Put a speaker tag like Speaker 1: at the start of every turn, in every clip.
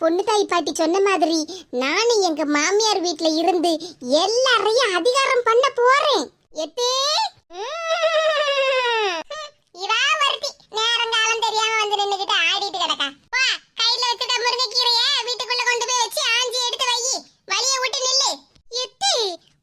Speaker 1: பொண்ணு தாய் பாட்டி சொன்ன மாதிரி நானும் எங்க மாமியார் வீட்ல இருந்து எல்லாரையும் அதிகாரம் பண்ண போறேன். எத்தே? இவா ஒருத்தி நேரங்காலம் தெரியாம வந்து நின்னுகிட்டு ஆடிட்டு கிடக்கா. வா கையில வச்சுட்ட முருங்கைக்கீரைய வீட்டுக்குள்ள கொண்டு போய் வச்சு ஆஞ்சி எடுத்து வை. வழிய விட்டு நில்லு. எத்தே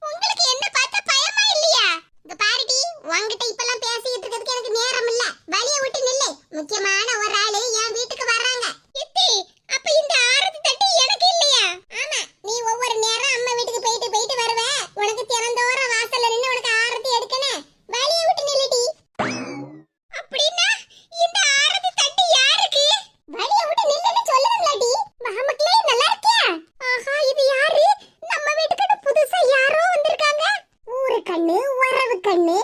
Speaker 1: உங்களுக்கு என்ன பார்த்தா பயமா இல்லையா? இங்க பாருடி உங்ககிட்ட இப்பெல்லாம் பேசிட்டு இருக்கிறதுக்கு எனக்கு நேரம் இல்ல வழிய விட்டு நில்லு. முக்கியமான ஒரு ஆளு என் வீட்டுக்கு வர்றாங்க எத்தி அப்ப இந்த ஆரத்தி தட்டு எனக்கு இல்லையா ஆமா நீ ஒவ்வொரு நேரம் அம்மா வீட்டுக்கு போயிட்டு போயிட்டு வருவ உனக்கு திறந்தோற வாசல்ல நின்னு உனக்கு ஆரத்தி எடுக்கணும் வழிய விட்டு நில்லுடி அப்படின்னா இந்த ஆரத்தி தட்டு யாருக்கு வழிய விட்டு நில்லுன்னு சொல்லுங்களாடி மாமக்களே நல்லா இருக்கியா ஆஹா இது யாரு நம்ம வீட்டுக்கு புதுசா யாரோ வந்திருக்காங்க ஊரு கண்ணு உறவு கண்ணு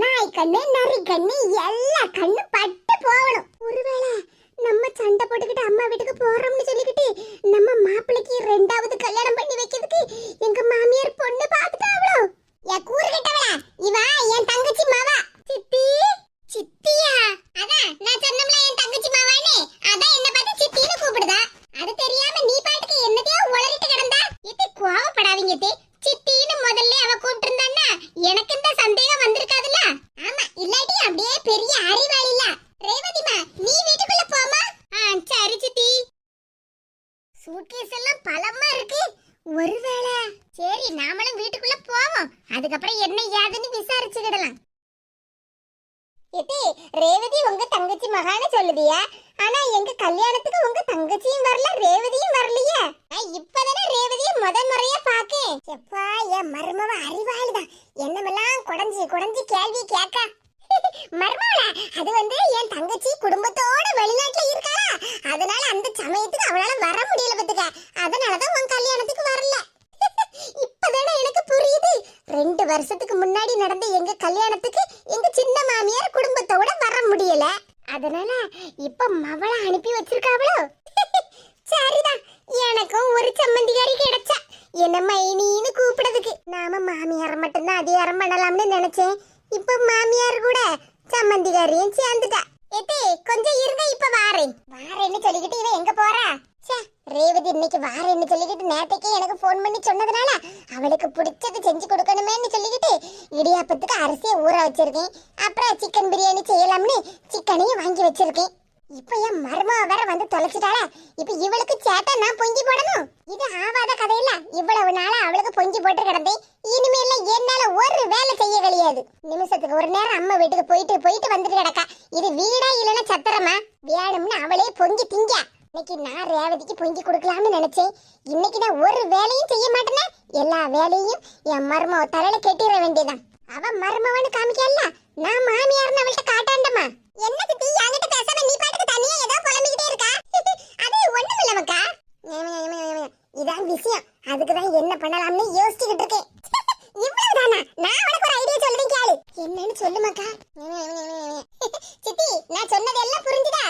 Speaker 1: நாய் கண்ணு நரி கண்ணு எல்லா கண்ணு பட்டு போகணும். ஒருவேளை நம்ம சண்டை போட்டுக்கிட்டு அம்மா வீட்டுக்கு போறோம்னு சொல்லிக்கிட்டு நம்ம மாப்பிள்ளைக்கு ரெண்டாவது கல்யாணம் பண்ணி வைக்கிறதுக்கு எங்க மாமியார் பொண்ணு பார்த்துட்டாவளோ என் கூறு கட்டவளா இவா என் தங்கச்சி மாவா சித்தி சித்தியா அதான் நான் சொன்னோம்ல என் தங்கச்சி மாவான்னு அதான் என்ன பார்த்து சித்தின்னு கூப்பிடுதா அது தெரியாம நீ பாட்டுக்கு என்னதையோ உளறிட்டு கிடந்தா இது கோவப்படாதீங்க தே சித்தின்னு முதல்ல அவ கூப்பிட்டு எனக்கு இந்த சந்தேகம் வந்திருக்காதுல்ல ஆமா இல்லாட்டி அப்படியே பெரிய அறிவாளி இல்ல ரேவதிமா நீ வீட்டுக்குள்ள போமா ஆ சரி சித்தி சூட்கேஸ் எல்லாம் பலமா இருக்கு ஒருவேளை சரி நாமளும் வீட்டுக்குள்ள போவோம் அதுக்கப்புறம் என்ன ஏதுன்னு விசாரிச்சுக்கிடலாம் எட்டி ரேவதி உங்க தங்கச்சி மகான சொல்லுதியா ஆனா எங்க கல்யாணத்துக்கு உங்க தங்கச்சியும் வரல ரேவதியும் வரலையே? நான் இப்பதானே ரேவதியை முதன் முறையா பாக்கேன் எப்பா என் மருமவ அறிவாளுதான். என்னமெல்லாம் குடஞ்சி குடஞ்சி கேள்வி கேட்க. மருமவள அது வந்து என் தங்கச்சி குடும்பத்தோட வெளிநாட்டுல இருக்காளா? அதனால அந்த சமயத்துக்கு அவளால வர முடியல பத்துக்க அதனாலதான் உன் கல்யாணத்துக்கு வரல. இப்பதானே எனக்கு புரியுது. ரெண்டு வருஷத்துக்கு முன்னாடி நடந்த எங்க கல்யாணத்துக்கு எங்க சின்ன மாமியார் குடும்பத்தோட வர முடியல. அதனால இப்ப மவள அனுப்பி வச்சிருக்காவளோ? சரிதான். எனக்கும் ஒரு சம்மந்திகாரி கிடைச்சா. என்ன மைனின்னு கூப்பிடுறதுக்கு? நாம மாமியார் மட்டும்தான் அதிகாரம் பண்ணலாம்னு நினைச்சேன். இப்ப மாமியார் கூட சம்மந்திகாரியும் சேர்ந்துட்டா. ஏத்தே கொஞ்சம் இருங்க இப்ப வாரேன். வாரேன்னு சொல்லிக்கிட்டு இவன் எங்க போறா? ரேவதி இன்னைக்கு வாரேன்னு சொல்லிக்கிட்டு நேத்தைக்கே எனக்கு ஃபோன் பண்ணி சொன்னதுனால அவளுக்கு பிடிச்சது செஞ்சு கொடுக்கணுமேன்னு சொல்லிக்கிட்டு இடியாப்பத்துக்கு அரிசியை ஊற வச்சிருக்கேன். அப்புறம் சிக்கன் பிரியாணி செய்யலாம்னு சிக்கனையும் வாங்கி வச்சிருக்கேன். இப்ப என் மருமக வேற வந்து தொலைச்சிட்டாளா. இப்ப இவளுக்கு சேட்டை நான் பொங்கி போடணும். இது ஆவாத கதையில இவ்வளவு நாளா அவளுக்கு பொங்கி போட்டு கிடந்தேன். இனிமேல என்னால ஒரு வேலை செய்ய கிடையாது நிமிஷத்துக்கு ஒரு நேரம் அம்மா வீட்டுக்கு போயிட்டு போயிட்டு வந்துட்டு கிடக்கா. இது வீடா இல்லைன்னா சத்திரமா? வேணும்னு அவளே பொங்கி திங்க. இன்னைக்கு நான் ரேவதிக்கு பொங்கி கொடுக்கலாம்னு நினைச்சேன். இன்னைக்கு நான் ஒரு வேலையும் செய்ய மாட்டேனா எல்லா வேலையும் என் மருமவ தலையில கெட்டிட வேண்டியதான் அவன் மருமவன்னு காமிக்கல நான் மாமியார்னு அவள்கிட்ட காட்டாண்டமா? என்ன சித்தி என்கிட்ட பேசாம நீ பாட்டுக்கு தனியா ஏதோ புலம்பிக்கிட்டே இருக்கா? அது ஒண்ணும் இல்ல மக்கா இதான் விஷயம். அதுக்கு தான் என்ன பண்ணலாம்னு யோசிச்சுக்கிட்டு இருக்கேன். இவ்வளவுதானா? நான் உனக்கு ஒரு ஐடியா சொல்றேன் கேளு. என்னன்னு சொல்லு மக்கா சித்தி நான் சொன்னது எல்லாம் புரிஞ்சுதா?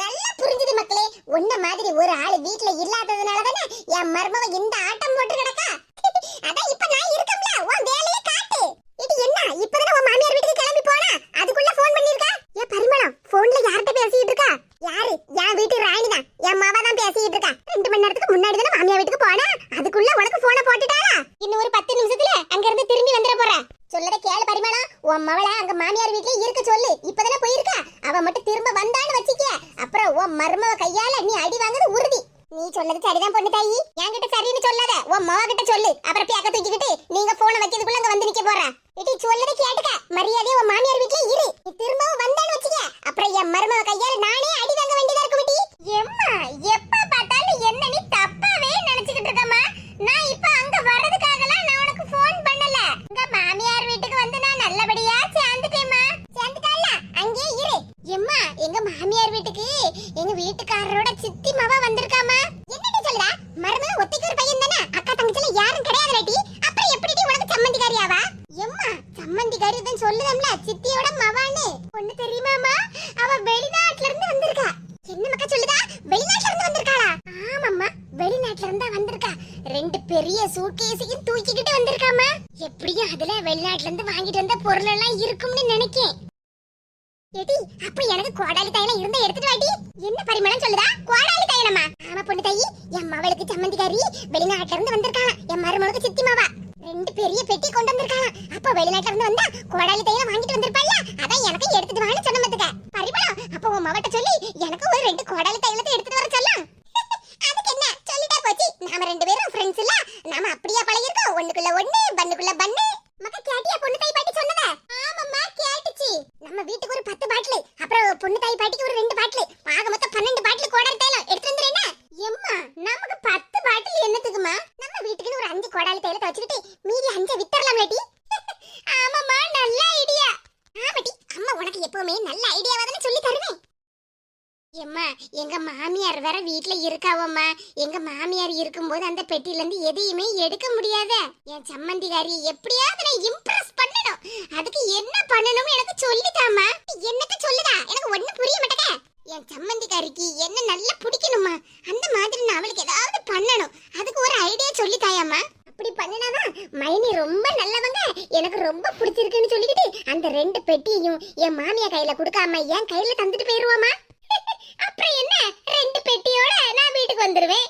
Speaker 1: நல்லா புரிஞ்சுது மக்களே. உன்ன மாதிரி ஒரு ஆளு வீட்டுல இல்லாததுனால தானே என் மருமவ இந்த ஆட்டம் அப்ப சொல்லி எனக்கு ஒரு ரெண்டு குடல் தைலத்தை எடுத்துட்டு வர சொல்லலாம் அதுக்கு என்ன சொல்லிட்டா போச்சு நாம ரெண்டு பேரும் ஃப்ரெண்ட்ஸ் இல்ல நாம அப்படியே பழகிருக்கோம் ஒண்ணுக்குள்ள ஒண்ணு பண்ணுக்குள்ள பண்ணு மக்க கேட்டியா பொண்ணு தாய் பாட்டி சொன்னத ஆமாம்மா கேட்டுச்சு நம்ம வீட்டுக்கு ஒரு பத்து பாட்டில் அப்புறம் பொண்ணு தாய் பாட்டிக்கு ஒரு ரெண்டு பாட்டில் ஆக மொத்தம் பன்னெண்டு பாட்டில் கோடாலி தைலம் எடுத்து வந்துறேன்னா எம்மா நமக்கு பத்து பாட்டில் என்னத்துக்குமா நம்ம வீட்டுக்குன்னு ஒரு அஞ்சு கோடாலி தைலத்தை வச்சுக்கிட்டு மீதி அஞ்சை வித்தரலாம் வேட்டி ஆமாம்மா நல்ல ஐடியா ஆமாட்டி அம்மா உனக்கு எப்பவுமே நல்ல ஐடியாவா தானே சொல்லி தருவேன் எம்மா எங்க மாமியார் வேற வீட்ல இருக்காவம்மா எங்க மாமியார் இருக்கும்போது அந்த பெட்டில இருந்து எதையுமே எடுக்க முடியாத என் சம்மந்திகாரி எப்படியாவது நான் இம்ப்ரெஸ் பண்ணணும் அதுக்கு என்ன பண்ணணும்னு எனக்கு சொல்லித்தாமா என்னத்த சொல்லுதா எனக்கு ஒண்ணும் புரிய மாட்டேங்க என் சம்மந்திக்காரிக்கு என்ன நல்லா பிடிக்கணுமா அந்த மாதிரி நான் அவளுக்கு ஏதாவது பண்ணணும் அதுக்கு ஒரு ஐடியா சொல்லி தாயாமா அப்படி பண்ணினாதான் மைனி ரொம்ப நல்லவங்க எனக்கு ரொம்ப பிடிச்சிருக்குன்னு சொல்லிக்கிட்டு அந்த ரெண்டு பெட்டியையும் என் மாமியா கையில கொடுக்காம என் கையில தந்துட்டு போயிருவாமா அப்புறம் என்ன? ரெண்டு பெட்டியோட நான் வீட்டுக்கு வந்துருவேன்.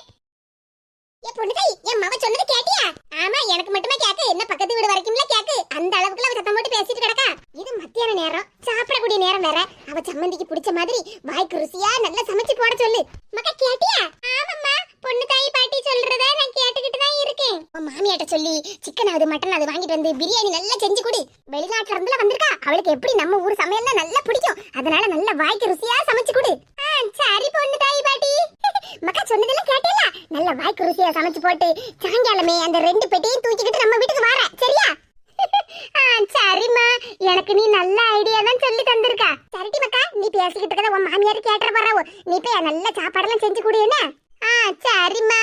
Speaker 1: என் பொண்ணு என் மவ சொன்னது கேட்டியா? ஆமா எனக்கு மட்டுமே கேக்கு? என்ன பக்கத்து வீடு வரைக்கும்ல கேக்கு? அந்த அளவுக்குலாம் அவ சத்தம் போட்டு பேசிட்டு கிடக்கா. இது மத்தியான நேரம். சாப்பிடக்கூடிய நேரம் வேற. அவ சம்மந்திக்கு பிடிச்ச மாதிரி வாய்க்கு ருசியா நல்லா சமைச்சு போட சொல்லு. மக்கா கேட்டியா? ஆமாம்மா. பொண்ணு தாய் பாட்டி சொல்றத நான் கேட்டுக்கிட்டு தான் இருக்கேன். உன் மாமியாட்ட சொல்லி சிக்கன் அது மட்டன் அது வாங்கிட்டு வந்து பிரியாணி நல்லா செஞ்சு கொடு. வெளிநாட்டுல இருந்துல வந்திருக்கா. அவளுக்கு எப்படி நம்ம ஊர் சமையல்னா நல்லா பிடிக்கும். அதனால நல்லா வாய்க்கு ருசியா சமைச்சு கொடு. ஆ, சரி பொண்ணு தாய் பாட்டி. மக்கா சொன்னதெல்லாம் கேட்டேல நல்ல வாய்க்கு ருசியா சமைச்சு போட்டு சாயங்காலமே அந்த ரெண்டு பெட்டியும் தூக்கிக்கிட்டு நம்ம வீட்டுக்கு வர சரியா? ஆ, சரிம்மா. எனக்கு நீ நல்ல ஐடியா தான் சொல்லி தந்திருக்க. சரிடி மக்கா நீ பேசிக்கிட்டு இருக்கத உன் மாமியார் கேட்டுற போறாவோ நீ போய் நல்ல சாப்பாடெல்லாம் செஞ்சு கொடு என்ன? ஆ சரிம்மா.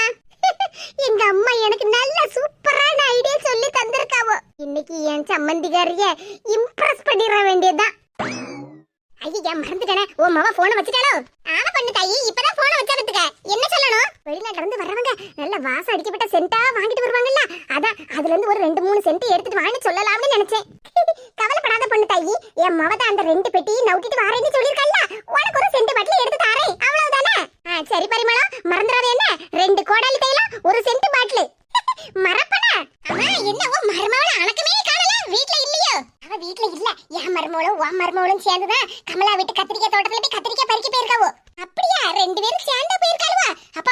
Speaker 1: எங்க அம்மா எனக்கு நல்ல சூப்பரான ஐடியா சொல்லி தந்திருக்காவோ. இன்னைக்கு என் சம்மந்திகாரிய இம்ப்ரெஸ் பண்ணிட வேண்டியதுதான். ஐயா மறந்துட்டேனே. உன் மாமா போனை வச்சுட்டாலோ ஆமா பண்ணு தாயி இப்பதான் போனை வச்சா பத்துக்க என்ன சொல்லணும்? வெளிநாட்டுல இருந்து வர்றவங்க நல்ல வாசம் அடிக்கப்பட்ட சென்ட்டா வாங்கிட்டு வருவாங்கல்ல? அதான் அதுல இருந்து ஒரு ரெண்டு மூணு சென்ட் எடுத்துட்டு வாங்கி சொல்லலாம்னு நினைச்சேன். கவலைப்படாத பொண்ணு தாயி என் மவத அந்த ரெண்டு பெட்டியை நவுட்டிட்டு வாரேன்னு சொல்லிருக்கல்ல உனக்கு ஒரு சென்ட் பாட்டில் எடுத்து தாரேன். அவ்வளவுதானே? சரி பரிமளம் மறந்துடாத என்ன? ரெண்டு கோடாலி தைலம் ஒரு சென்ட் பாட்டில் மறப்பனா அம்மா என்னவோ மருமவள அணக்கமே காணல. வீட்ல இல்லையோ? அவ வீட்ல இல்ல. என் மருமவளும் உன் மருமவளும் சேர்ந்துதான் கமலா வீட்டு கத்திரிக்காய் தோட்டத்துல போய் கத்திரிக்காய் பறிக்க போயிருக்காவோ? அப்படியா? ரெண்டு பேரும் சேர்ந்தா போயிருக்காளுவா? அப்ப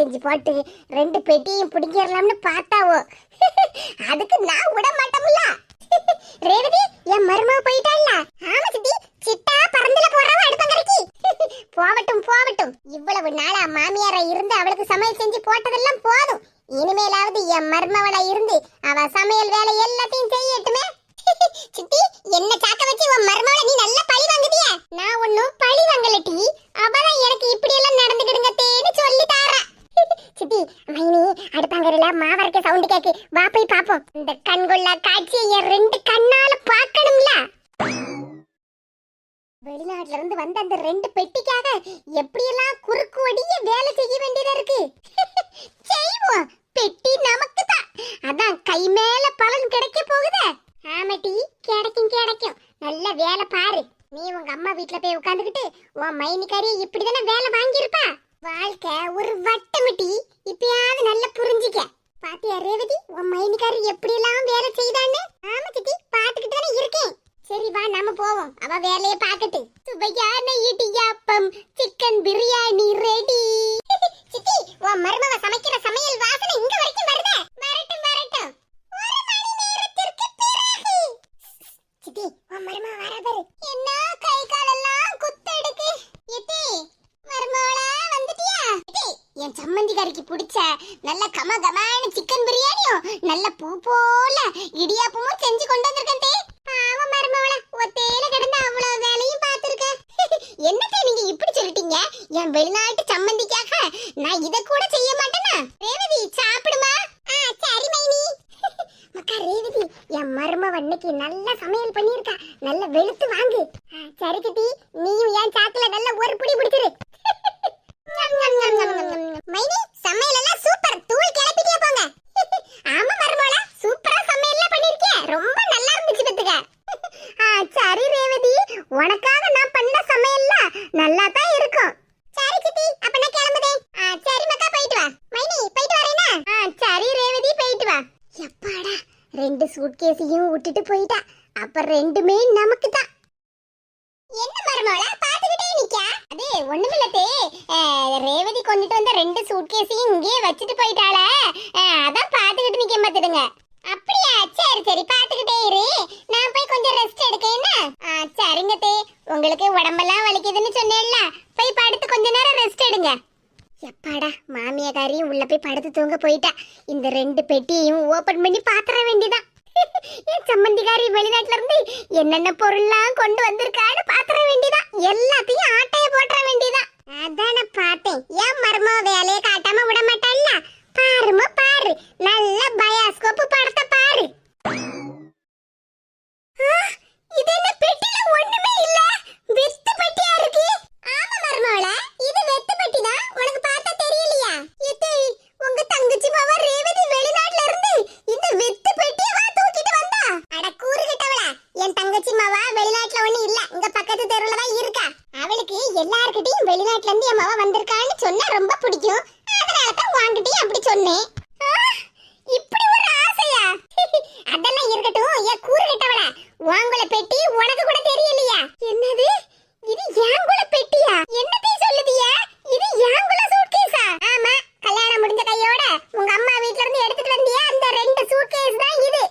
Speaker 1: செஞ்சு போட்டு ரெண்டு பெட்டியும் பிடிக்கிறலாம்னு பார்த்தாவோ? அதுக்கு நான் விட மாட்டோம்ல. ரேவதி என் மருமக போயிட்டாள்ல ஆமா சித்தி சிட்டா பறந்துல போறவ அடுப்பங்கரைக்கு. போகட்டும் போகட்டும். இவ்வளவு நாளா மாமியாரா இருந்து அவளுக்கு சமையல் செஞ்சு போட்டதெல்லாம் போதும். இனிமேலாவது என் மருமவளா இருந்து அவ சமையல் வேலை எல்லாத்தையும் செய்யட்டுமே. சித்தி என்ன சாக்க வச்சு உன் மருமவளை நீ நல்லா பழி வாங்குதிய? நான் ஒன்னும் பழி வாங்கலட்டி அவதான் எனக்கு இப்படி எல்லாம் நடந்துக்கிடுங்க தே. சித்தி மைனி அடுப்பாங்கரில மாவரைக்க சவுண்ட் கேக்கு. வா போய் பாப்போம். இந்த கண்குள்ள காட்சியை என் ரெண்டு கண்ணால பார்க்கணும்ல. வெளிநாட்டுல இருந்து வந்த அந்த ரெண்டு பெட்டிக்காக எப்படியெல்லாம் குறுக்கு ஒடிய வேலை செய்ய வேண்டியதா இருக்கு? செய்வோம். பெட்டி நமக்கு தான். அதான் கை மேல பலன் கிடைக்க போகுதே. ஆமாட்டி கிடைக்கும் கிடைக்கும். நல்ல வேலை பாரு. நீ உங்க அம்மா வீட்டுல போய் உட்காந்துக்கிட்டு உன் மைனிக்காரி இப்படிதானே வேலை வாங்கியிருப்பா? வாழ்க்கை ஒரு வட்டமிட்டி. இப்பயாவது நல்லா புரிஞ்சுக்க. பாத்தியா ரேவதி உன் மைனிக்காரர் எப்படி எல்லாம் வேலை செய்தான்னு? ஆமா சித்தி பாத்துக்கிட்டு தானே இருக்கேன். சரி வா நாம போவோம். அவ வேலைய பாக்கட்டு சுவையான இடியாப்பம் சிக்கன் பிரியாணி ரெடி சித்தி உன் மருமவ சமைக்கிற சமையல் வாசனை இங்க வரைக்கும் வருதே. வரட்டும் வரட்டும். ஒரு மணி நேரத்திற்கு பிறகு. சித்தி உன் மருமவ வர பாரு. என்ன கை காலெல்லாம் குத்தெடுக்கு. எத்தி மருமவளா. என் சம்மந்திக்காரிக்கு பிடிச்ச நல்ல கம கமான சிக்கன் பிரியாணியும் நல்ல பூ போல இடியாப்பமும் செஞ்சு கொண்டு வந்திருக்கேன் தே பாவம் மருமவள ஒத்தையில கிடந்து அவ்வளவு வேலையும் பார்த்திருக்கேன். என்னத்தை நீங்க இப்படி சொல்லிட்டீங்க? என் வெளிநாட்டு சம்மந்திக்காக நான் இதை கூட செய்ய மாட்டேனா? ரேவதி சாப்பிடுமா? ஆ சரி மைனி. மக்கா ரேவதி என் மருமவ அன்னைக்கு நல்ல சமையல் பண்ணியிருக்கா. நல்ல வெளுத்து வாங்கு. சரி கிட்டி நீயும் என் சாக்குல நல்ல ஒரு புடி பிடிச்சிரு மைனி சமையல் எல்லாம் சூப்பர். தூள் கிளப்பிட்டே போங்க. ஆமா மருமோள சூப்பரா எல்லாம் பண்ணிருக்கே ரொம்ப நல்லா இருந்துச்சு பத்துக்க ஆ சரி ரேவதி. உனக்காக நான் பண்ண சமையல்லாம் நல்லா தான் இருக்கும். சரி சித்தி அப்ப நான் கிளம்புதே ஆ சரி மக்கா போயிட்டு வா. மைனி போயிட்டு வரேனா ஆ சரி ரேவதி போயிட்டு வா. எப்பாடா ரெண்டு சூட்கேஸையும் விட்டுட்டு போயிட்டா. அப்ப ரெண்டுமே நமக்கு தான் என்ன மருமோள பாத்துக்கிட்டே நிக்கா அது ஒண்ணுமில்ல தே அஹ், ரேவதி கொண்டுட்டு வந்த ரெண்டு சூட்கேஸையும் இங்கேயே வச்சுட்டு போயிட்டாளே அஹ், அதான் பாத்துக்கிட்டு நிக்க பாத்துடுங்க அப்படியா சரி சரி பாத்துக்கிட்டே இரு நான் போய் கொஞ்சம் ரெஸ்ட் எடுக்க என்ன ஆ, சரிங்க தே உங்களுக்கு உடம்பெல்லாம் வலிக்குதுன்னு சொன்னேன்ல போய் படுத்து கொஞ்ச நேரம் ரெஸ்ட் எடுங்க எப்பாடா மாமியாக்காரியும் உள்ள போய் படுத்து தூங்க போயிட்டா. இந்த ரெண்டு பெட்டியையும் ஓபன் பண்ணி பாத்திர வேண்டிதான். என் சம்மந்திகாரி வெளிநாட்டுல இருந்து என்னென்ன பொருள்லாம் கொண்டு வந்திருக்கான்னு பாத்திர வேண்டிதான். எல்லாத்தையும் ஆட்டைய போட்டுற வேண்டிதான். அதான பார்த்தேன். ஏன் மர்ம வேலையை காட்டாம விட மாட்டான்ல? பாருமா பாரு. நல்ல பயாஸ்கோப்பு படத்தை பாரு. இது என்ன பெட்டில ஒண்ணுமே இல்ல? வித்து பெட்டியா இருக்கு? ஆமா மர்மவள இது வெத்து பெட்டி தான் உனக்கு பார்த்தா தெரியலையா எத்தே உங்க தங்கச்சி ரேவதி வெளிநாட்டுல இருந்து இந்த வெத்து பெட்டியை வா தூக்கிட்டு வந்தா. அட கூறு கிட்டவள என் தங்கச்சி மாவா வெளிநாட்டுல ஒண்ணு இல்ல. இங்க பக்கத்து தெருவுல தான் இருக்கா. அவளுக்கு எல்லார்கிட்டயும் வெளிநாட்டுல இருந்து என் மாவ வந்திருக்கான்னு சொன்னா ரொம்ப பிடிக்கும். அதனால தான் வாங்கிட்டே அப்படி சொன்னேன். இப்படி ஒரு ஆசையா? அதெல்லாம் இருக்கட்டும் என் கூறு கிட்டவள. வாங்குல பெட்டி உனக்கு கூட தெரியலையா? என்னது? இது யாங்குல பெட்டியா என்னத்தை சொல்லுதியா இது யாங்குல சூட்கேஸா ஆமா கல்யாணம் முடிஞ்ச கையோட உங்க அம்மா வீட்ல இருந்து எடுத்துட்டு வந்தியா அந்த ரெண்டு சூட்கேஸ் தான் இது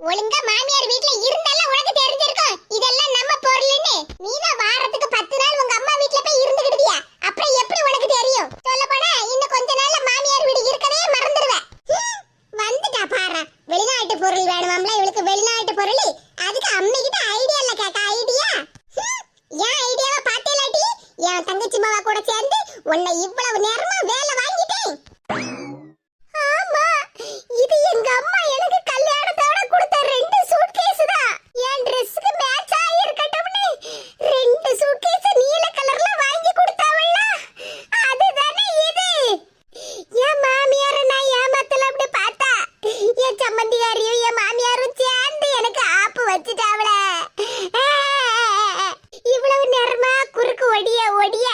Speaker 1: ஒழுங்கா மாமியார் வீட்ல இருந்தாலும் உனக்கு தெரிஞ்சிருக்கும் இதெல்லாம் நம்ம பொருள்னு நீ தான் வாரத்துக்கு பத்து நாள் உங்க அம்மா வீட்ல போய் இருந்துக்கிட்டியா அப்புறம் எப்படி உனக்கு தெரியும் சொல்ல போனா இன்னும் கொஞ்ச நாள்ல மாமியார் வீடு இருக்கதே மறந்துடுவ ஹம், வந்துட்டா பாரு வெளிநாட்டு பொருள் வேணுமாம்ல இவளுக்கு வெளிநாட்டு பொருள் அதுக்கு அம்மை கிட்ட ஐடியா இல்ல கேட்ட ஐடியா என் ஐடியாவை பார்த்தேலாட்டி என் தங்கச்சி மாவா கூட சேர்ந்து உன்னை இவ்வளவு நேரமா வேலை வாங்கிட்டேன் ஆமா இது எங்க அம்மா எனக்கு கல்யாணத்தோட கொடுத்த ரெண்டு சூட்கேஸ் தான் என் Dressக்கு மேட்ச் ஆகி இருக்கட்டும்னு ரெண்டு சூட்கேஸ் நீல கலர்ல வாங்கி கொடுத்தாவல்ல அதுதானே இது என் மாமியார நான் ஏமாத்தல அப்படி பார்த்தா என் சம்மந்தியாரியும் என் மாமியாரும் சேர்ந்து எனக்கு ஆப்பு வச்சுட்டாவல இவ்வளவு நேரமா குறுக்கு ஒடிய ஒடிய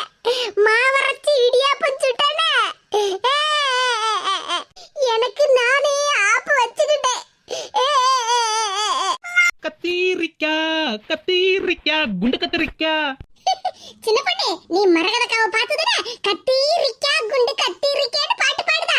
Speaker 1: மாவரைச்சு இடியாப்பம் சுட்டான சின்ன பொண்ணு நீ மரகதக்காவை பார்த்ததுல கத்தீரிக்கா குண்டு கத்தீரிக்கான்னு பாட்டு பாடுதா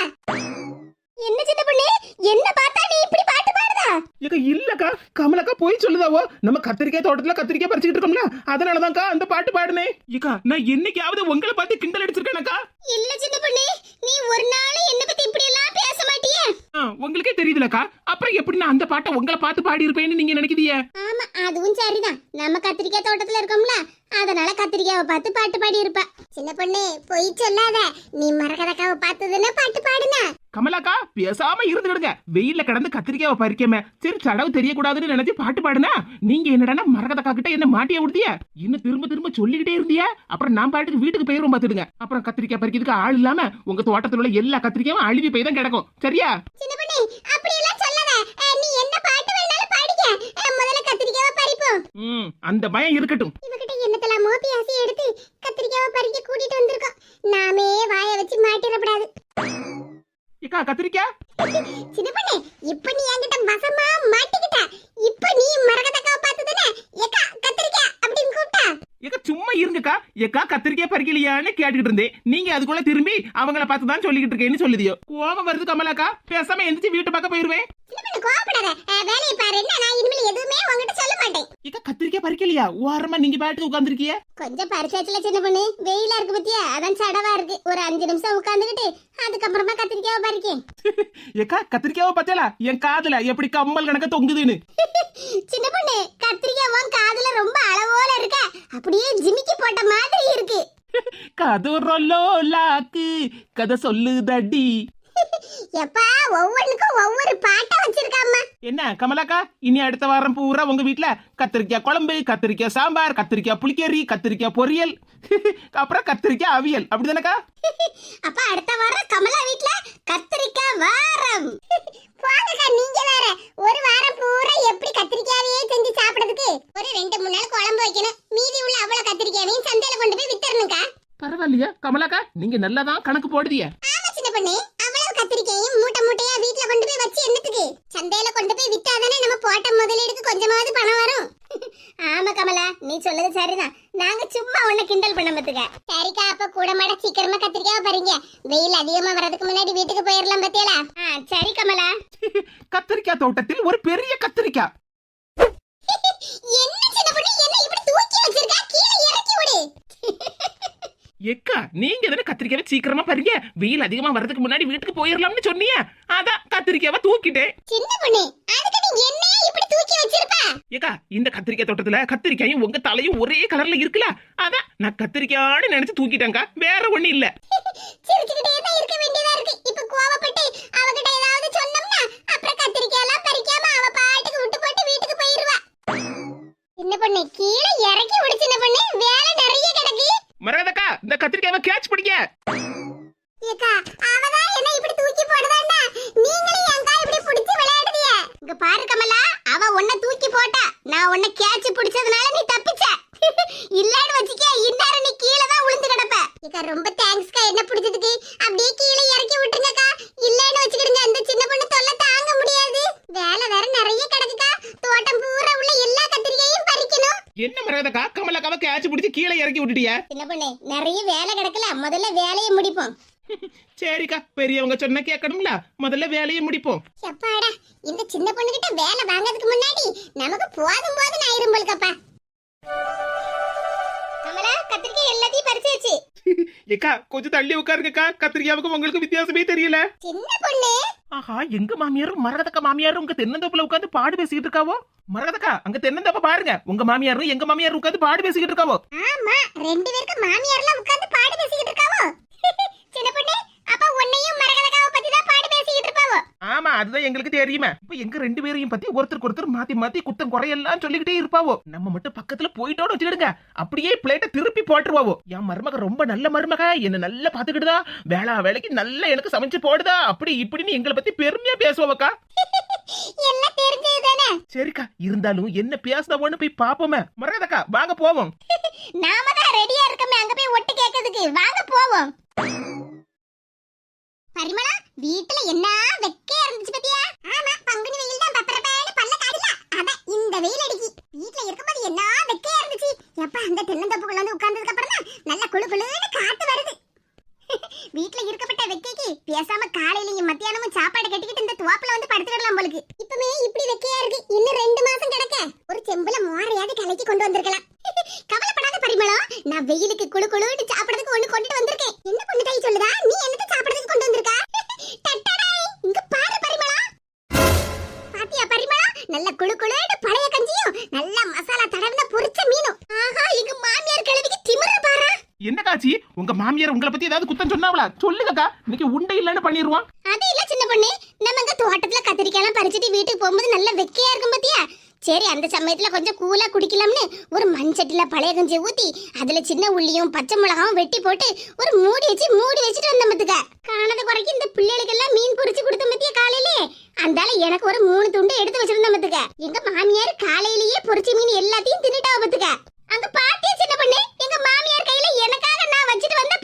Speaker 1: என்ன சின்ன பொண்ணு என்ன பார்த்தா நீ இப்படி பாட்டு பாடுதா
Speaker 2: ஏக்கா இல்லக்கா கமலக்கா போய் சொல்லுதாவோ நம்ம கத்திரிக்காய் தோட்டத்துல கத்திரிக்காய் பறிச்சுக்கிட்டு இருக்கோம்ல அதனாலதான்க்கா அந்த பாட்டு பாடுனேன். ஏக்கா நான் என்னைக்காவது உங்களை பார்த்து கிண்டல் அடிச்சிருக்கேனக்கா?
Speaker 1: இல்ல சின்ன பொண்ணு நீ ஒரு நாள் என்ன பத்தி இப்படி எல்லாம் பேச மாட்டியே.
Speaker 2: ஆ, உங்களுக்கே தெரியுதுலக்கா. அப்புறம் எப்படி நான் அந்த பாட்டை உங்களை பார்த்து பாடி இருப்பேன்னு நீங்க நினைக்கிறீங்க?
Speaker 1: ஆமா அதுவும் சரிதான். நம்ம கத்திரிக்காய் தோட்டத்துல இருக்கோம்ல அதனால கத்திரிக்காவை பார்த்து பாட்டு பாடி இருப்ப சின்ன பொண்ணு பொய் சொல்லாத. நீ மரகதக்காவை பார்த்ததுன்னா பாட்டு பாடுனா.
Speaker 2: கமலாக்கா பேசாம இருந்துடுங்க வெயில்ல கிடந்து கத்திரிக்காவை பறிக்காம. சரி சடவு தெரியக்கூடாதுன்னு நினைச்சு பாட்டு பாடுனா நீங்க என்னடா மரகதக்கா கிட்ட என்ன மாட்டிய விடுதிய இன்னும் திரும்ப திரும்ப சொல்லிக்கிட்டே இருந்தியா? அப்புறம் நான் பாட்டுக்கு வீட்டுக்கு போயிரும் பாத்துடுங்க. அப்புறம் கத்திரிக்காய் பறிக்கிறதுக்கு ஆள் இல்லாம உங்க தோட்டத்துல உள்ள எல்லா கத்திரிக்காயும் அழுவி போய் தான் கிடக்கும். சரியா? அந்த பயம் இருக்கட்டும்.
Speaker 1: இவகிட்ட என்னத்தலாமோ பேசி எடுத்து கத்திரிக்காவை பறிக்க கூட்டிட்டு வந்திருக்கோம். நாமே வாயை வச்சு மாட்டிடக்கூடாது.
Speaker 2: ஏக்கா கத்திரிக்காய்
Speaker 1: சின்ன பொண்ணு இப்ப நீ என்கிட்ட வசமா மாட்டிக்கிட்ட. இப்ப நீ மரகதக்காவை பார்த்ததுன்னு ஏக்கா கத்திரிக்காய் அப்படின்னு கூப்பிட்டா.
Speaker 2: ஏக்கா சும்மா இருங்கக்கா. ஏக்கா கத்திரிக்காய் பறிக்கலையான்னு கேட்டுக்கிட்டு இருந்தேன். நீங்க அதுக்குள்ள திரும்பி அவங்கள பார்த்து தான் சொல்லிக்கிட்டு இருக்கேன்னு சொல்லுதியோ. கோபம் வருது கமலாக்கா. பேசாம எந்திரிச்சு வீட்டு பக்கம் போயிருவேன்.
Speaker 1: சின்ன பொண்ணு கோவப்படாத. வேலையை பாரு. என்ன நான் இனிமேல் எதுவுமே உங்ககிட்ட சொல்ல மாட்டேன்.
Speaker 2: கத்திரிக்காய் பறிக்கலையா? ஓரமா நீங்க பாட்டுக்கு உட்காந்துருக்கிய
Speaker 1: கொஞ்சம் பரிசாச்சுல சின்ன பொண்ணு. வெயிலா இருக்கு பத்தியா? அதான் சடவா இருக்கு. ஒரு அஞ்சு நிமிஷம் உட்காந்துக்கிட்டு அதுக்கப்புறமா கத்திரிக்காவை பறிக்கேன்.
Speaker 2: ஏக்கா கத்திரிக்காவை பார்த்தேலா என் காதுல எப்படி கம்மல் கணக்க தொங்குதுன்னு.
Speaker 1: சின்ன பொண்ணு கத்திரிக்காய் உன் காதுல ரொம்ப அளவோல இருக்க? அப்படியே ஜிமிக்கி போட்ட மாதிரி இருக்கு.
Speaker 2: லாக்கு கதை சொல்லுதடி.
Speaker 1: எப்பா ஒவ்வொன்றுக்கும் ஒவ்வொரு பாட்டை வச்சிருக்காம்மா.
Speaker 2: என்ன கமலாக்கா? இனி அடுத்த வாரம் பூரா உங்க வீட்ல கத்திரிக்காய் குழம்பு கத்திரிக்காய் சாம்பார் கத்திரிக்காய் புளிக்கறி கத்திரிக்காய் பொரியல் அப்புறம் கத்திரிக்காய் அவியல். அப்படிதானக்கா?
Speaker 1: அப்ப அடுத்த வாரம் கமலா வீட்ல கத்திரிக்காய் வாரம். போங்கக்கா நீங்க வேற. ஒரு வாரம் பூரா எப்படி கத்திரிக்காயே செஞ்சு சாப்பிடுறதுக்கு? ஒரு ரெண்டு மூணு நாள் குழம்பு வைக்கணும். மீதி உள்ள அவ்வளவு கத்திரிக்காயையும் சந்தையில கொண்டு போய் வித்தரணுக்கா
Speaker 2: பரவாயில்லையா. கமலாக்கா நீங்க நல்லாதான் கணக்கு போடுதிய.
Speaker 1: கத்திரிக்காயும் மூட்டை மூட்டையா வீட்ல கொண்டு போய் வச்சு என்னத்துக்கு? சந்தையில கொண்டு போய் வித்தாதானே நம்ம போட்ட முதலீடுக்கு கொஞ்சமாவது பணம் வரும். ஆமா கமலா நீ சொல்றது சரிதான். நாங்க சும்மா உன்னை கிண்டல் பண்ண பத்துக்க சரிக்கா அப்ப கூட மாட சீக்கிரமா கத்திரிக்காய் பாருங்க. வெயில் அதிகமா வர்றதுக்கு முன்னாடி வீட்டுக்கு போயிடலாம் பத்தியலா? சரி கமலா.
Speaker 2: கத்திரிக்காய் தோட்டத்தில் ஒரு பெரிய கத்திரிக்காய்.
Speaker 1: என்ன சின்ன பொண்ணு என்ன இப்படி தூக்கி வச்சிருக்கா? கீழே இறக்கி விடு.
Speaker 2: எக்கா நீங்க தானே கத்திரிக்காவை சீக்கிரமா பாருங்க வெயில் அதிகமா வர்றதுக்கு முன்னாடி வீட்டுக்கு போயிடலாம்னு சொன்னீங்க அதான் கத்திரிக்காவை தூக்கிட்டேன்.
Speaker 1: சின்ன பொண்ணு அதுக்கு நீ என்னையா இப்படி தூக்கி வச்சிருப்ப?
Speaker 2: ஏக்கா இந்த கத்திரிக்காய் தோட்டத்துல கத்திரிக்காயும் உங்க தலையும் ஒரே கலர்ல இருக்குல்ல? அதான் நான் கத்திரிக்காய்னு நினைச்சு தூக்கிட்டேங்க வேற ஒண்ணு இல்ல.
Speaker 1: சிரிச்சுக்கிட்டே தான் இருக்க வேண்டியதா இருக்கு. இப்ப கோவப்பட்டு அவகிட்ட ஏதாவது சொன்னோம்னா அப்புறம் கத்திரிக்காய் எல்லாம் பறிக்காம அவ பாட்டுக்கு விட்டு போட்டு வீட்டுக்கு போயிருவா சின்ன பொண்ணு கீழே இறக்கி விடு சின்ன பொண்ணு வேலை நிறைய கிடக்கு
Speaker 2: மரகதக்கா இந்த கத்திரிக்காவை கேட்ச் பிடிக்க
Speaker 1: ஏக்கா அவதான் என்ன இப்படி தூக்கி போடுதாண்டா நீங்களும் ஏங்கா இப்படி பிடிச்சு விளையாடுதிய இங்க பாரு கமலா அவ உன்னை தூக்கி போட்டா நான் உன்னை கேட்ச் பிடிச்சதுனால நீ தப்பிச்ச இல்லன்னு வச்சுக்க இந்நேரம் நீ கீழே தான் விழுந்து கிடப்ப ஏக்கா ரொம்ப தேங்க்ஸ்க்கா என்ன பிடிச்சதுக்கு அப்படியே கீழே இறக்கி விட்டுருங்கக்கா இல்லன்னு வச்சுக்கிடுங்க இந்த சின்ன பொண்ணு தொல்லை தாங்க முடியாது வேலை வேற நிறைய கிடக்குக்கா தோட்டம் பூரா உள்ள எல்லா கத்திரிக்காயும் பறிக்கணும்
Speaker 2: என்ன மரகதக்கா கமலக்காவை கேட்ச் பிடிச்சு கீழே இறக்கி விட்டுட்டியா?
Speaker 1: சின்ன பொண்ணு நிறைய வேலை கிடக்கல முதல்ல வேலையை முடிப்போம்.
Speaker 2: சரிக்கா பெரியவங்க சொன்னா கேட்கணும்ல முதல்ல வேலையை முடிப்போம்.
Speaker 1: எப்பாடா இந்த சின்ன பொண்ணுகிட்ட வேலை வாங்குறதுக்கு முன்னாடி நமக்கு போதும் போதும் ஆயிரும் போலுக்கப்பா. கமலா கத்திரிக்காய் எல்லாத்தையும் பறிச்சாச்சு.
Speaker 2: ஏக்கா கொஞ்சம் தள்ளி உட்காருங்கக்கா கத்திரிக்காவுக்கும் உங்களுக்கு வித்தியாசமே தெரியல.
Speaker 1: சின்ன பொண்ணு
Speaker 2: ஆஹா எங்க மாமியாரும் மரகதக்கா மாமியாரும் உங்க தென்னந்தோப்புல உட்காந்து பாடு பேசிக்கிட்டு இருக்காவோ? மரகதக்கா அங்க தென்னந்தோப்ப பாருங்க. உங்க மாமியாரும் எங்க மாமியாரும் உட்காந்து பாடு பேசிக்கிட்டு இருக்காவோ?
Speaker 1: ஆமா ரெண்டு பேருக்கு மாமியார்லாம் உட்காந்து பாடு பேசிக்கிட்டு இருக்காவோ? சின்ன பொண்ணு அப்ப உன்னையும் மரகதக்காவை பத்தி தான் பாடு பேசிக்கிட்டு இருப்பாவோ
Speaker 2: ஆமா அதுதான் எங்களுக்கு தெரியுமே. இப்ப எங்க ரெண்டு பேரையும் பத்தி ஒருத்தருக்கு ஒருத்தர் மாத்தி மாத்தி குத்தம் குறையெல்லாம் சொல்லிக்கிட்டே இருப்பாவோ. நம்ம மட்டும் பக்கத்துல போயிட்டோன்னு வச்சுக்கிடுங்க. அப்படியே பிளேட்டை திருப்பி போட்டுருவாவோ. என் மருமக ரொம்ப நல்ல மருமக. என்ன நல்லா பாத்துக்கிட்டுதா வேளா வேலைக்கு நல்லா எனக்கு சமைச்சு போடுதா? அப்படி இப்படின்னு எங்களை பத்தி பெருமையா பேசுவாக்கா சரிக்கா இருந்தாலும் என்ன பேசுதவோன்னு போய் பாப்போமே. மரகதக்கா வாங்க போவோம்.
Speaker 1: நாம தான் ரெடியா இருக்கமே அங்க போய் ஒட்டு கேட்கறதுக்கு. வாங்க போவோம். பரிமளா வீட்டுல என்ன வெக்கையா
Speaker 2: ஏதாவது சொல்லுங்கக்கா. இன்னைக்கு உண்டை இல்லைன்னு பண்ணிடுவான்
Speaker 1: அது இல்ல சின்ன பொண்ணு. நம்ம இங்க தோட்டத்துல கத்திரிக்காய் எல்லாம் பறிச்சுட்டு வீட்டுக்கு போகும்போது நல்ல வெக்கையா இருக்கும் பாத்தியா? சரி அந்த சமயத்துல கொஞ்சம் கூலா குடிக்கலாம்னு ஒரு மண்சட்டில பழைய கஞ்சி ஊத்தி அதுல சின்ன உள்ளியும் பச்சை மிளகாவும் வெட்டி போட்டு ஒரு மூடி வச்சு மூடி வச்சுட்டு வந்த மத்துக்க காணத குறைக்கு இந்த பிள்ளைகளுக்கு எல்லாம் மீன் பொரிச்சு கொடுத்த மத்திய காலையிலே? அந்தால எனக்கு ஒரு மூணு துண்டு எடுத்து வச்சிருந்த மத்துக்க எங்க மாமியார் காலையிலேயே பொரிச்ச மீன் எல்லாத்தையும் தின்னுட்டா பத்துக்க. அங்க பாத்தியா சின்ன பண்ணு? எங்க மாமியார் கையில எனக்காக நான் வச்சுட்டு வந்த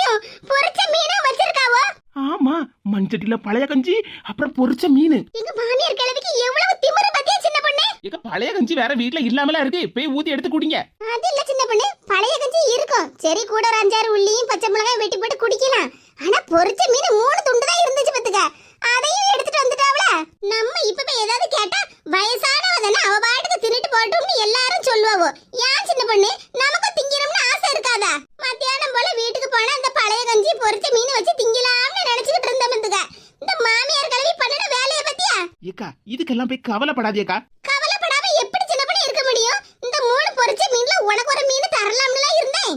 Speaker 1: கஞ்சியும் பொரிச்ச மீனும் வச்சிருக்காவோ?
Speaker 2: ஆமா மண்சட்டில பழைய கஞ்சி அப்புறம் பொரிச்ச மீன்.
Speaker 1: எங்க மாமியார் கிழவிக்கு எவ்வளவு திமிரு பத்தியா சின்ன பொண்ணு?
Speaker 2: எங்க பழைய கஞ்சி வேற வீட்ல இல்லாமலா இருக்கு. போய் ஊத்தி எடுத்து குடிங்க.
Speaker 1: அது இல்ல சின்ன பொண்ணு. பழைய கஞ்சி இருக்கும். சரி கூட ஒரு அஞ்சாறு உள்ளியும் பச்சை மிளகாய் வெட்டி போட்டு குடிக்கலாம். ஆனா பொரிச்ச மீன் மூணு துண்டு தான் இருந்துச்சு பத்துக்க அதையும் எடுத்துட்டு வந்துட்டாவல நம்ம இப்ப போய் ஏதாவது கேட்டா வயசானவ தானே அவ பாட்டுக்கு தின்னுட்டு போட்டோம்னு எல்லாரும் சொல்லுவாவோ. ஏன் சின்ன பொண்ணு? நமக்கும் திங்கணும்னு ஆசை இருக்காதா? மத்தியானம் போல வீட்டுக்கு போனா அந்த பழைய கஞ்சி பொரிச்ச மீன் வச்சு திங்கலாம்னு நினைச்சுக்கிட்டு இருந்த பத்துக்க. இந்த மாமியார் கழுவி பண்ணின வேலையை பத்தியா?
Speaker 2: ஏக்கா இதுக்கெல்லாம் போய் கவலைப்படாதேக்கா.
Speaker 1: கவலைப்படாம எப்படி சின்ன பண்ணி இருக்க முடியும்? இந்த மூணு பொரிச்ச மீன்ல உனக்கு ஒரு மீன் தரலாம்னுலாம் இருந்தேன்.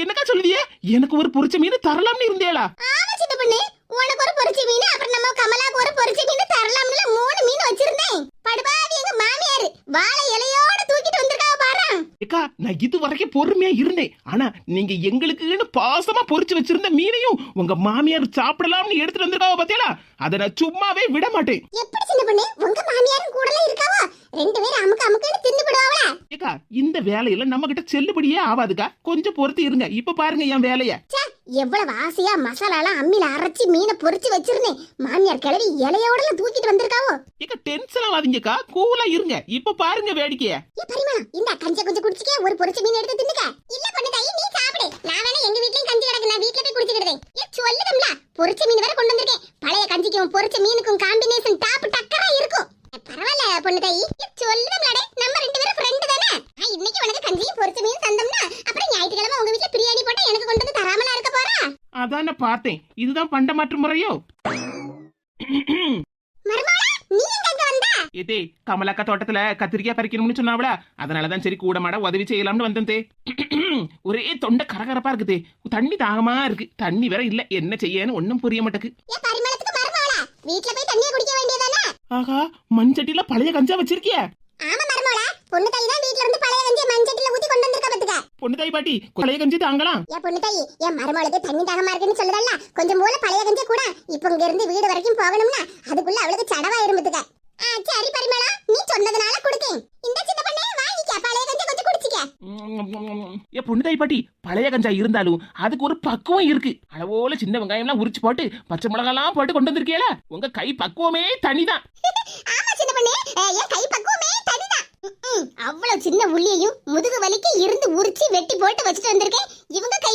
Speaker 2: என்னக்கா சொல்லுதியே எனக்கு ஒரு பொரிச்ச மீன் தரலாம்னு இருந்தேளா?
Speaker 1: ஆமா சின்ன பண்ணு. உனக்கு ஒரு பொரிச்ச மீன் அப்புறம் நம்ம கமலாக்கு ஒரு பொரிச்ச மீன் தரலாம்னுல மூணு மீன் வச்சிருந்தேன். படுபாவி எங்க மாமியார் வாழை இலையோட தூக்கிட்டு வந்திருக்காவ பாரு.
Speaker 2: ஏக்கா நான் இது வரைக்கும் பொறுமையா இருந்தேன். ஆனா நீங்க எங்களுக்குன்னு பாசமா பொரிச்சு வச்சிருந்த மீனையும் உங்க மாமியார் சாப்பிடலாம்னு எடுத்துட்டு வந்திருக்காவ பாத்தீங்களா அதை நான் சும்மாவே விட மாட்டேன்.
Speaker 1: எப்படி சின்ன பண்ணு? உங்க மாமியாரும் கூடல இருக்காவா? ரெண்டு பேரும் அமுக்கு அமுக்குன்னு தின்னு விடுவாங்களா
Speaker 2: ஏக்கா இந்த வேலையில நம்ம கிட்ட செல்லுபடியே ஆகாதுக்கா கொஞ்சம் பொறுத்து இருங்க. இப்ப பாருங்க என் வேலைய.
Speaker 1: எவ்வளவு ஆசையா மசாலாலாம் அம்மில அரைச்சி மீனை பொரிச்சு வச்சிருந்தேன். மாமியார் கிளவி இலையோட தூக்கிட்டு வந்திருக்காவோ?
Speaker 2: ஏக்கா டென்ஷன் ஆகாதீங்கக்கா கூலா இருங்க. இப்ப பாருங்க வேடிக்கைய.
Speaker 1: ஏ பரிமளம் இந்த கஞ்ச கொஞ்சம் குடிச்சிக்க. ஒரு பொரிச்ச மீன் எடுத்து தின்னுக்க. இல்ல பொண்ணு தாயி நீ சாப்பிடு. நான் வேணா எங்க வீட்லயும் கஞ்சி கிடக்கு. நான் வீட்ல போய் குடிச்சுக்கிடுறேன் ஏ சொல்லுதம்ல பொரிச்ச மீன் வேற கொண்டு வந்திருக்கேன். பழைய கஞ்சிக்கும் பொரிச்ச மீனுக்கும் காம்பினேஷன் டாப் டக்கரா இருக்கும். பரவாயில்ல பொண்ணு தாயி. ஏ சொல்லுதம்லடே நம்ம ரெண்டு பேரும் ஃப்ரெண்ட் தானே. இன்னைக்கு உனக்கு கஞ்சியும் பொரிச்ச மீன் தந்தோம்னா அப்புறம் ஞாயிற்றுக்கிழமை உங்க வீட்ல பிரியாணி போட்டா எனக்கு கொண்டு வந்து தராமலா இருக்க போறா
Speaker 2: அதான் பார்த்தேன். இதுதான் பண்ட மாற்று முறையோ? ஏதே கமலாக்கா தோட்டத்துல கத்திரிக்காய் பறிக்கணும்னு சொன்னாவளா? அதனாலதான் சரி கூட மாட உதவி செய்யலாம்னு வந்தேன் ஒரே தொண்டை கரகரப்பா இருக்குது. தண்ணி தாகமா இருக்கு. தண்ணி வேற இல்ல. என்ன செய்யன்னு ஒண்ணும் புரிய மாட்டேக்கு.
Speaker 1: வீட்ல போய் தண்ணிய குடிக்க வேண்டியதானே
Speaker 2: ஆகா மண்சட்டில பழைய கஞ்சா வச்சிருக்கிய.
Speaker 1: ஆமா மர்மோளா பொண்ணு தாயி தான் வீட்ல இருந்து பழைய கஞ்சிய மஞ்சட்டில ஊத்தி கொண்டு வந்திருக்க பாத்துக்க
Speaker 2: பொண்ணு தாய் பாட்டி பழைய கஞ்சி தாங்கலாம்.
Speaker 1: என் பொண்ணு தாயி என் மருமகளுக்கு தண்ணி தாகமா இருக்குன்னு சொல்லுதல்ல. கொஞ்சம் போல பழைய கஞ்சி கூட. இப்ப இங்க இருந்து வீடு வரைக்கும் போகணும்னா அதுக்குள்ள அவளுக்கு சடவா இருந்துக்க. சரி பரிமளா நீ சொன்னதுனால கொடுக்கேன் இந்த சின்ன பண்ணே வாங்கிக்க. பழைய கஞ்சி கொஞ்சம் குடிச்சிக்க.
Speaker 2: ஏ பொண்ணு தாய் பாட்டி பழைய கஞ்சா இருந்தாலும் அதுக்கு ஒரு பக்குவம் இருக்கு. அளவோல சின்ன வெங்காயம் எல்லாம் உரிச்சு போட்டு பச்சை மிளகாலாம் போட்டு கொண்டு வந்திருக்கீல உங்க கை பக்குவமே தனிதான்.
Speaker 1: ஆமா சின்ன பண்ணே என் கை பக்குவமே தனிதான். அவ்வளவு சின்ன உள்ளியையும் முதுகு வலிக்கு இருந்து உரிச்சி வெட்டி போட்டு வச்சுட்டு வந்திருக்கேன். இவங்க கை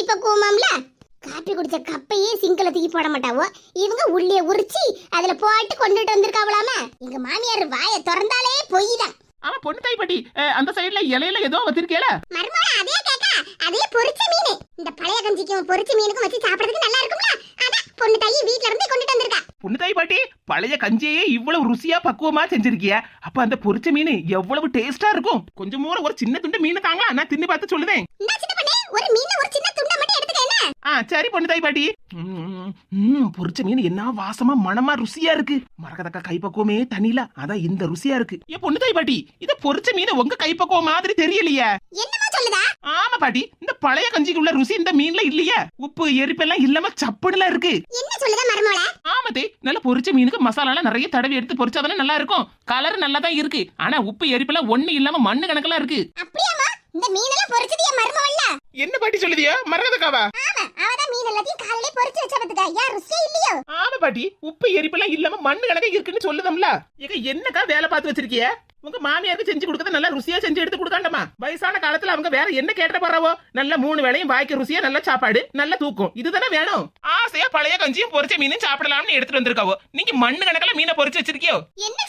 Speaker 1: காப்பி குடிச்ச கப்பையே சிங்கல தூக்கி போட மாட்டாவோ? இவங்க உள்ளிய உரிச்சி அதுல போட்டு கொண்டுட்டு வந்திருக்காவலாம எங்க மாமியார் வாயை திறந்தாலே பொய் தான்
Speaker 2: ஆமா பொண்ணு தாய் பாட்டி அந்த சைடுல இலையில ஏதோ வச்சிருக்கேல?
Speaker 1: மர்மோட அதே கேக்கா. அதே பொரிச்ச மீன். இந்த பழைய கஞ்சிக்கும் பொரிச்ச மீனுக்கும் வச்சு சாப்பிடுறதுக்கு நல்லா இருக்கும்ல? அதான் பொண்ணு தாயி வீட்ல இருந்து கொண்டுட்டு வந்திருக்கா.
Speaker 2: பொண்ணு தாய் பாட்டி பழைய கஞ்சியே இவ்வளவு ருசியா பக்குவமா செஞ்சிருக்கிய. அப்ப அந்த பொரிச்ச மீன் எவ்வளவு டேஸ்டா இருக்கும்? கொஞ்சம் மூல ஒரு சின்ன துண்டு மீன் தாங்களா? நான் தின்னு பார்த்து சொல்லுதேன்
Speaker 1: இந்த சின்ன பண்ணே ஒரு மீன்ல ஒரு சின்ன துண்டை மட்டும் எடுத்துக்க
Speaker 2: ஆ சரி பொண்ணு தாய் பாட்டி ம், பொரிச்ச மீன் என்ன வாசமா மனமா ருசியா இருக்கு. மரகதக்கா கைப்பக்குவமே தனில அதான் இந்த ருசியா இருக்கு. ஏ பொண்ணு தாய் பாட்டி இத பொரிச்ச மீன் உங்க கைப்பக்குவம் மாதிரி தெரியலையே.
Speaker 1: என்னமா சொல்லுதா?
Speaker 2: ஆமா பாட்டி இந்த பழைய கஞ்சிக்கு உள்ள ருசி இந்த மீன்ல இல்லையே. உப்பு எரிப்பெல்லாம் இல்லாம சப்புடுல இருக்கு.
Speaker 1: என்ன சொல்லுதா மர்மோள?
Speaker 2: ஆமாதே நல்ல பொரிச்ச மீனுக்கு மசாலாலாம் நிறைய தடவி எடுத்து பொரிச்சாதானே நல்லா இருக்கும். கலர் நல்லா தான் இருக்கு. ஆனா உப்பு எரிப்பெல்லாம் ஒண்ணு இல்லாம மண்ணு கணக்கெல்லாம் இருக்கு.
Speaker 1: அப்படியாமா இந்த மீனெல்லாம் பொரிச்சது என் மர்மவல்ல
Speaker 2: என்ன பாட்டி சொல்லுதியா? மரகதக்காவா
Speaker 1: ஆமா அவதான் மீன் எல்லாத்தையும் காலையிலே பொரிச்சு வச்ச பத்துக்க யார் ருசியே இல்லையோ?
Speaker 2: ஆமா பாட்டி உப்பு எரிப்பெல்லாம் இல்லாம மண்ணு கணக்க இருக்குன்னு சொல்லுதம்ல. ஏங்க என்னக்கா வேலை பார்த்து வச்சிருக்கிய? உங்க மாமியாருக்கு செஞ்சு கொடுக்கறத நல்லா ருசியா செஞ்சு எடுத்து கொடுக்காண்டமா வயசான காலத்துல அவங்க வேற என்ன கேட்ட போறாவோ? நல்ல மூணு வேளையும் வாய்க்கு ருசியா நல்ல சாப்பாடு நல்ல தூக்கம். இதுதானே வேணும். ஆசையா பழைய கஞ்சியும் பொரிச்ச மீனும் சாப்பிடலாம்னு எடுத்துட்டு வந்திருக்காவோ? நீங்க மண்ணு கணக்குல மீனை பொரிச்சு வச்சிருக்கியோ?
Speaker 1: என்ன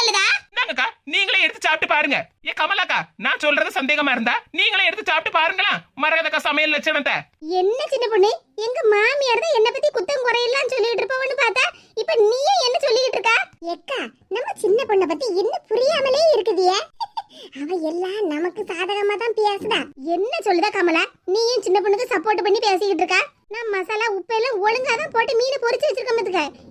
Speaker 1: சொல்லுதா?
Speaker 2: இந்தாங்கக்கா நீங்களே எடுத்து சாப்பிட்டு பாருங்க. ஏ கமலாக்கா நான் சொல்றது சந்தேகமா இருந்தா நீங்களே எடுத்து சாப்பிட்டு பாருங்களா மரகதக்கா சமையல் லட்சணத்தை.
Speaker 1: என்ன சின்ன பொண்ணு? எங்க மாமியார் தான் என்ன பத்தி குத்தம் குறையெல்லாம் சொல்லிட்டு இருப்பவன்னு பார்த்தா? இப்ப நீயே என்ன சொல்லிட்டு இருக்கா? எக்கா நம்ம சின்ன பொண்ணை பத்தி என்ன புரியாமலே இருக்குதியே. அவ எல்லாம் நமக்கு சாதகமா தான் பேசுதா. என்ன சொல்லுதா கமலா? நீயும் சின்ன பொண்ணுக்கு சப்போர்ட் பண்ணி பேசிக்கிட்டு இருக்கா? நான் மசாலா உப்பு எல்லாம் ஒழுங்கா தான் போட்டு மீன் பொரிச்சு வச்சிருக்கோம்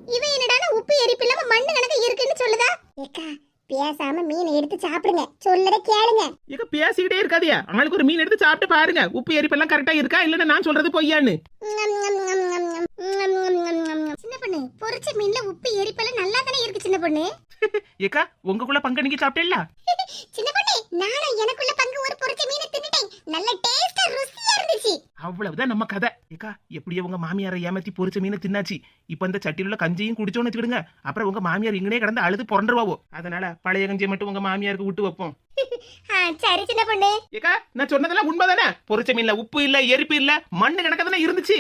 Speaker 1: இவன் என்னடா உப்பு எரிப்பு இல்லாம மண்ணு கணக்கு இருக்குன்னு சொல்லுதா எக்கா பேசாம மீனை எடுத்து சாப்பிடுங்க சொல்லத கேளுங்க
Speaker 2: இங்க பேசிக்கிட்டே இருக்காதியா ஆளுக்கு ஒரு மீன் எடுத்து சாப்பிட்டு பாருங்க உப்பு எரிப்பெல்லாம் கரெக்டா இருக்கா இல்லன்னா நான் சொல்றது பொய்யான்னு
Speaker 1: சின்ன பொண்ணு பொரிச்ச மீன்ல உப்பு எரிப்பெல்லாம் நல்லா தானே இருக்கு சின்ன பொண்ணு
Speaker 2: ஏக்கா உங்களுக்குள்ள பங்கு நீங்க சாப்பிட்டீங்களா
Speaker 1: சின்ன பொண்ணு நானும் எனக்குள்ள பங்கு ஒரு பொரிச்ச மீனை தின்னுட்டேன் நல்ல டேஸ்டா ருசியா இருந்துச்சு.
Speaker 2: அவ்வளவுதான் நம்ம கதை. ஏக்கா எப்படியோ உங்க மாமியாரை ஏமாத்தி பொரிச்ச மீனை தின்னாச்சு. இப்ப இந்த சட்டியில உள்ள கஞ்சியும் குடிச்சோன்னு வச்சுக்கிடுங்க. அப்புறம் உங்க மாமியார் இங்கனே கடந்து அழுது புரண்டுருவாவோ. அதனால பழைய கஞ்சியை மட்டும் உங்க மாமியாருக்கு விட்டு வைப்போம்.
Speaker 1: சரி சின்ன பொண்ணு.
Speaker 2: ஏக்கா நான் சொன்னதெல்லாம் உண்மைதானே? பொரிச்ச மீன்ல உப்பு இல்ல எரிப்பு இல்ல மண்ணு கணக்கதானே இருந்துச்சு.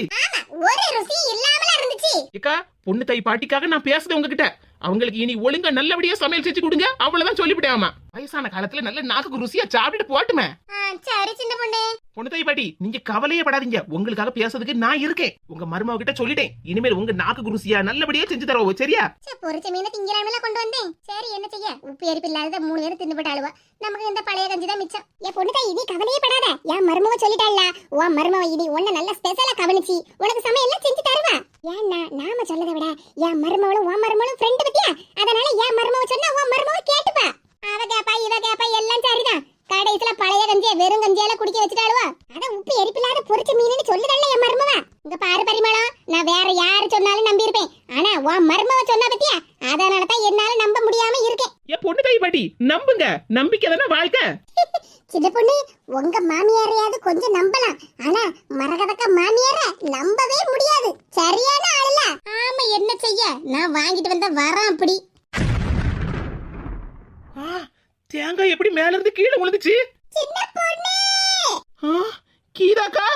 Speaker 1: ஒரு ருசி இல்லாமல இருந்துச்சு.
Speaker 2: ஏக்கா பொண்ணு தை பாட்டிக்காக நான் பேசுறேன் உங்ககிட்ட. அவங்களுக்கு இனி ஒழுங்கா நல்லபடியா சமையல் செஞ்சு கொடுங்க. அவ்வளவுதான் சொல்லிவிட்டேன் ஆமா. வயசான காலத்துல நல்ல நாக்குக்கு ருசியா சாப்பிட்டுட்டு போட்டுமே.
Speaker 1: சரி சின்ன பொண்ணு.
Speaker 2: பொண்ணு பாட்டி நீங்க கவலையே படாதீங்க. உங்களுக்காக பேசுறதுக்கு நான் இருக்கேன். உங்க மருமக கிட்ட சொல்லிட்டேன். இனிமேல் உங்க நாக்குக்கு ருசியா நல்லபடியா செஞ்சு தரோம் சரியா?
Speaker 1: சே பொரிச்ச மீனை திங்கலாமல கொண்டு வந்தேன். சரி என்ன செய்ய? உப்பு எரிப்பு இல்லாத மூணு பேரும் தின்னுபட்டு அழுவா. நமக்கு இந்த பழைய கஞ்சி தான் மிச்சம். என் பொண்ணு இனி கவலையே படாத. என் மருமக சொல்லிட்டாள்ல. உன் மருமக இனி உன்ன நல்ல ஸ்பெஷலா கவனிச்சு உனக்கு சமையல் செஞ்சு தருவா. ஏன்னா நாம சொல்லதை விட என் மருமகளும் உன் மருமகளும் ஃப்ரெண்ட் பத்தியா? அதனால என் மருமக சொன்னா உன் மருமக கேட்டுப்பா. அவ கேப்பா இவ கேப்பா எல்லாம் சரிதான். கடைசில பழைய கஞ்சிய வெறும் கஞ்சியால குடிக்க வச்சுட்டாளுவா? அட உப்பு எரிப்பில்லாத பொரிச்ச மீனுன்னு சொல்லுதல்ல என் மருமவ. இங்க பாரு பரிமளம் நான் வேற யாரு சொன்னாலும் நம்பியிருப்பேன். ஆனா உன் மருமவ சொன்னா பத்தியா? அதனால தான் என்னால நம்ப முடியாம இருக்கேன்.
Speaker 2: என் பொண்ணு தை பாட்டி நம்புங்க. நம்பிக்கை தானே வாழ்க்கை?
Speaker 1: சின்ன பொண்ணு உங்க மாமியாரையாவது கொஞ்சம் நம்பலாம். ஆனா மரகதக்க மாமியார நம்பவே முடியாது. சரியான ஆளுல. ஆமா என்ன செய்ய? நான் வாங்கிட்டு வந்த வரம் அப்படி.
Speaker 2: ஆ, தேங்காய் எப்படி மேல இருந்து கீழே விழுந்துச்சு கீதாக்கா?